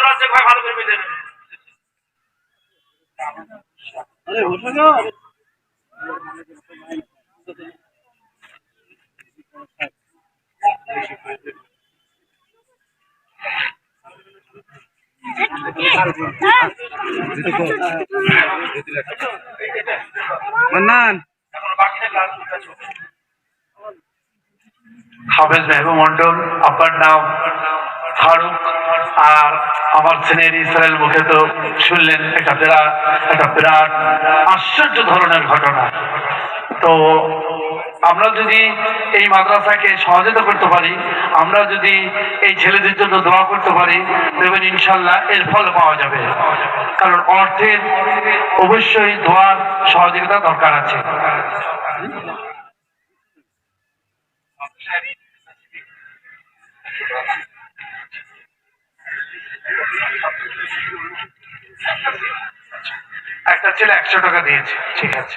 রাজ্জাক ভাই ভালো করে এখন বাকিটা হাফেজ মেহবুব মন্ডল আপনার নাম ফারুক। আর আমার ছেলের ইসরায়েল মুখে তো শুনলেন একটা বিরাট একটা বিরাট আশ্চর্য ধরনের ঘটনা। তো আমরা যদি এই মাদ্রাসাকে সহযোগিতা করতে পারি, আমরা যদি এই ছেলেদের জন্য দোয়া করতে পারি, দেখবেন ইনশাল্লাহ এর ফল পাওয়া যাবে। কারণ অর্থের অবশ্যই দোয়ার সহযোগিতা দরকার আছে। একটা ছেলে একশো টাকা দিয়েছে। ঠিক আছে।